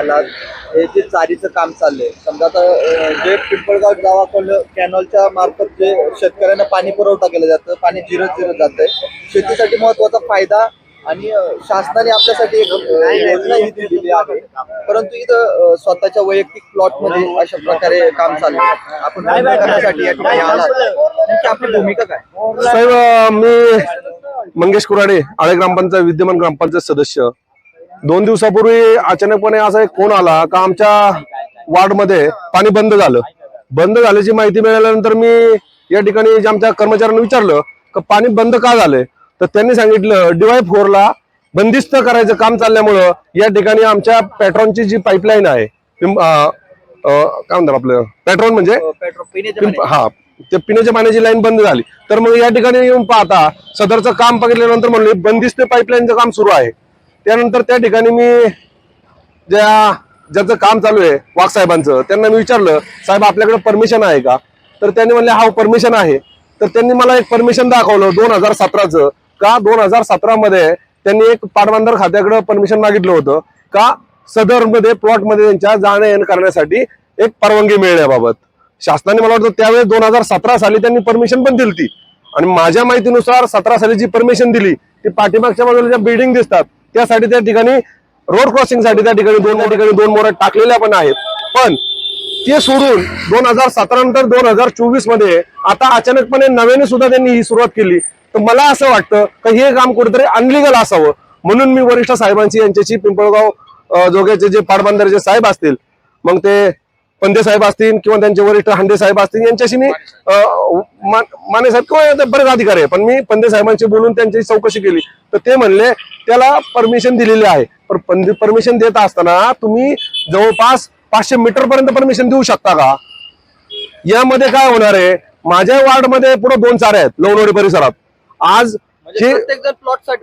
विरोधात हे जे चारीचं काम चाललंय. समजा आता जे पिंपळगाव गावाकडलं कॅनॉलच्या मार्फत जे शेतकऱ्यांना पाणी पुरवठा केलं जातं पाणी जिरत जिरत जातंय. शेतीसाठी महत्त्वाचा फायदा आणि शासनाने आपल्यासाठी एक योजना ही दिलेली आहे. परंतु इथं स्वतःच्या वैयक्तिक प्लॉटमध्ये अशा प्रकारे काम चाललंय. आपण करण्यासाठी या ठिकाणी आलात. नेमकी आपली भूमिका काय? साहेब मी मंगेश कुराडे आळे ग्रामपंचायत विद्यमान ग्रामपंचायत सदस्य. दोन दिवसापूर्वी अचानकपणे असा एक फोन आला का आमच्या वार्डमध्ये पाणी बंद झालं. बंद झाल्याची माहिती मिळाल्यानंतर मी या ठिकाणी आमच्या कर्मचाऱ्यांना विचारलं का पाणी बंद का झालंय? तर त्यांनी सांगितलं डीवाय फोरला बंदिस्त करायचं काम चालल्यामुळं या ठिकाणी आमच्या पेट्रोलची जी पाईपलाईन आहे काय म्हणतात आपलं पेट्रोल म्हणजे पिंप- हा ते पिण्याच्या पाण्याची लाईन बंद झाली. तर मग या ठिकाणी येऊन पाहता सदरचं काम बघितल्यानंतर म्हणले बंदिस्त पाईपलाईनचं काम सुरू आहे. त्यानंतर त्या ठिकाणी मी ज्या ज्याचं काम चालू आहे वाघ साहेबांचं त्यांना मी विचारलं साहेब आपल्याकडे परमिशन आहे का? तर त्यांनी म्हणले हा परमिशन आहे. तर त्यांनी मला एक परमिशन दाखवलं दोन हजार सतराचं. का? दोन हजार सतरामध्ये त्यांनी एक पाटबंदर खात्याकडे परमिशन मागितलं होतं. का? सदरमध्ये प्लॉटमध्ये त्यांच्या जाणं येणं करण्यासाठी एक परवानगी मिळण्याबाबत. शासनाने मला वाटतं त्यावेळेस दोन हजार सतरा साली त्यांनी परमिशन पण दिली आणि माझ्या माहितीनुसार सतरा साली जी परमिशन दिली ती पाठीमागच्या बाजूला ज्या बिल्डिंग दिसतात त्यासाठी त्या ठिकाणी रोड क्रॉसिंगसाठी त्या ठिकाणी दोन त्या ठिकाणी दोन मोऱ्या टाकलेल्या पण आहेत. पण ते सोडून दोन हजार सतरा नंतर दोन हजार चोवीसमध्ये आता अचानकपणे नव्याने सुद्धा त्यांनी ही सुरुवात केली. तर मला असं वाटतं की हे काम कुठेतरी अनलिगल असावं. म्हणून मी वरिष्ठ साहेबांची यांच्याशी पिंपळगाव जोग्याचे जे पाटबंधारे साहेब असतील मग ते पंदे साहेब असतील किंवा त्यांचे वरिष्ठ हांडे साहेब असतील यांच्याशी मी माने साहेब किंवा ते बरेच अधिकारी आहे पण मी पंदे साहेबांशी बोलून त्यांची चौकशी केली. तर ते म्हणले त्याला परमिशन दिलेली आहे. पण परमिशन देत असताना तुम्ही जवळपास पाचशे मीटर पर्यंत परमिशन देऊ शकता का? यामध्ये काय होणार आहे? माझ्या वार्डमध्ये पुढे दोन चारे आहेत लोणवडी परिसरात. आज म्हणजे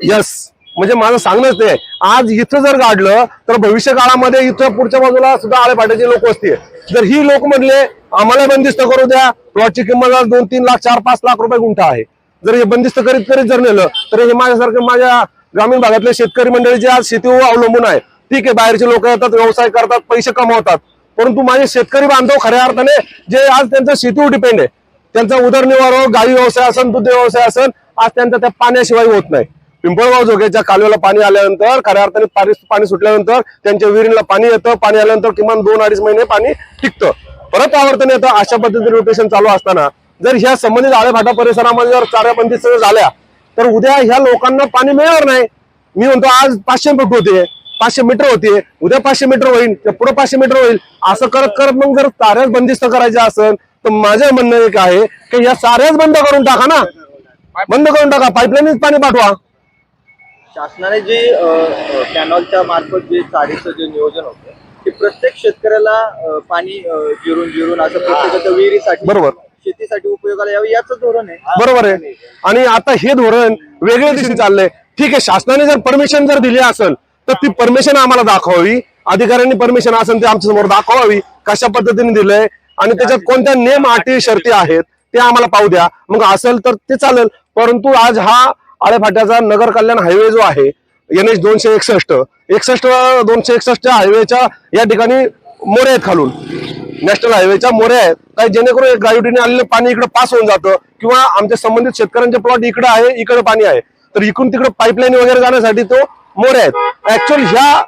यस म्हणजे माझं सांगणंच ते. आज इथं जर काढलं तर भविष्य काळामध्ये इथं पुढच्या बाजूला सुद्धा आळेपाट्याची लोक असतील जर ही लोक म्हणले आम्हाला बंदिस्त करू द्या प्लॉटची किंमत आज दोन तीन लाख चार पाच लाख रुपये गुंठा आहे. जर हे बंदिस्त करीत करीत जर नेलं तर हे माझ्यासारखं माझ्या ग्रामीण भागातले शेतकरी मंडळी जे आज शेतीवर अवलंबून आहे ठीक आहे बाहेरचे लोक येतात व्यवसाय करतात पैसे कमवतात परंतु माझे शेतकरी बांधव खऱ्या अर्थाने जे आज त्यांचं शेतीवर डिपेंड आहे. त्यांचा उदरनिर्वाह गाई व्यवसाय असेल दुध व्यवसाय असेल आज त्यांचा त्या पाण्याशिवाय होत नाही. पिंपळगाव जोग्याच्या कालव्याला पाणी आल्यानंतर खऱ्या अर्थाने पाणी पाणी सुटल्यानंतर त्यांच्या विहिरीला पाणी येतं. पाणी आल्यानंतर किमान दोन अडीच महिने पाणी टिकतं. परत आवर्तन येतं. अशा पद्धतीने रोटेशन चालू असताना जर ह्या संबंधित आळेभाटा परिसरामध्ये जर चाऱ्या बंदिस्त झाल्या तर उद्या ह्या लोकांना पाणी मिळणार नाही. मी म्हणतो आज पाचशे फूट होते. पाचशे मीटर होते. उद्या पाचशे मीटर होईल. त्या पुढे पाचशे मीटर होईल. असं करत करत मग जर चाऱ्याच बंदिस्त करायचं असेल तर माझं म्हणणं एक आहे की या साऱ्याच बंद करून टाका ना. बंद करून टाका. पाईपलाईनच पाणी पाठवा. शासनाने जे कॅनॉलच्या मार्फत जे चारीचं जे नियोजन होतं ते प्रत्येक शेतकऱ्याला पाणी जिरून जिरून असं प्रत्येकाच्या विहिरीसाठी बरोबर. शेतीसाठी उपयोगाला यावं याचं धोरण आहे. बरोबर आहे. आणि आता हे धोरण वेगळ्या दिशेने चाललंय. ठीक आहे शासनाने जर परमिशन जर दिली असेल तर ती परमिशन आम्हाला दाखवावी. अधिकाऱ्यांनी परमिशन असेल ते आमच्यासमोर दाखवावी कशा पद्धतीने दिलंय. आणि त्याच्यात कोणत्या नियम अटी शर्ती आहेत ते आम्हाला पाहू द्या. मग असेल तर ते चालेल. परंतु आज हा आळेफाट्याचा नगर कल्याण हायवे जो आहे एन एच दोनशे एकसष्ट एकसष्ट दोनशे एकसष्ट हायवेच्या या ठिकाणी मोरे आहेत खालून. नॅशनल हायवेच्या मोऱ्या आहेत. काही जेणेकरून एक गायुटीने आलेलं पाणी इकडे पास होऊन जातं किंवा आमच्या संबंधित शेतकऱ्यांचे प्लॉट इकडे आहे इकडे पाणी आहे. तर इकडून तिकडे पाईपलाईन वगैरे जाण्यासाठी तो मोरे आहेत. ऍक्च्युअल ह्या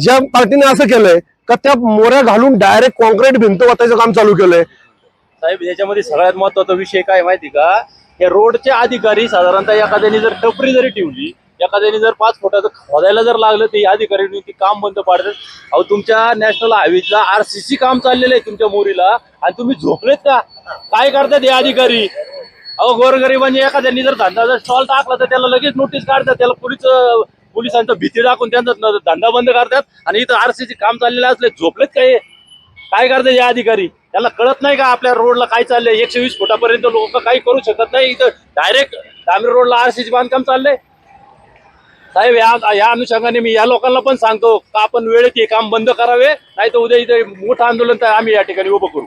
ज्या पार्टीने असं केलंय का त्या मोऱ्या घालून डायरेक्ट कॉन्क्रीट भिंत वाचायचं काम चालू केलंय. साहेब याच्यामध्ये सगळ्यात महत्त्वाचा विषय काय माहिती का? हे रोडचे अधिकारी साधारणतः एखाद्याने जर टपरी जरी ठेवली एखाद्याने जर पाच फुटाचं खोदायला जर लागलं ते अधिकाऱ्यांनी ती काम बंद पाडतात. अहो तुमच्या नॅशनल हायवेला आरसीसी काम चाललेलं आहे तुमच्या मोरीला. आणि तुम्ही झोपलेत का? काय करतात हे अधिकारी? अहो गोरगरिबांनी एखाद्यानी जर धंदा जर स्टॉल टाकला तर त्याला लगेच नोटीस काढतात. त्याला पोलीस पोलिसांचा भीती दाखवून त्यांचा धंदा बंद करतात. आणि इथं आरसीसी काम चाललेलं असले झोपलेत काय काय करतात हे अधिकारी? त्याला कळत नाही का आपल्या रोडला काय चाललंय? एकशे वीस फुटापर्यंत लोक काही करू शकत नाही. इथं डायरेक्ट डांबरी रोडला आरसीचे बांधकाम चाललंय. साहेब या या अनुषंगाने मी या लोकांना पण सांगतो का आपण वेळेत हे काम बंद करावे नाही तर उद्या इथे मोठं आंदोलन तर आम्ही या ठिकाणी उभं करू.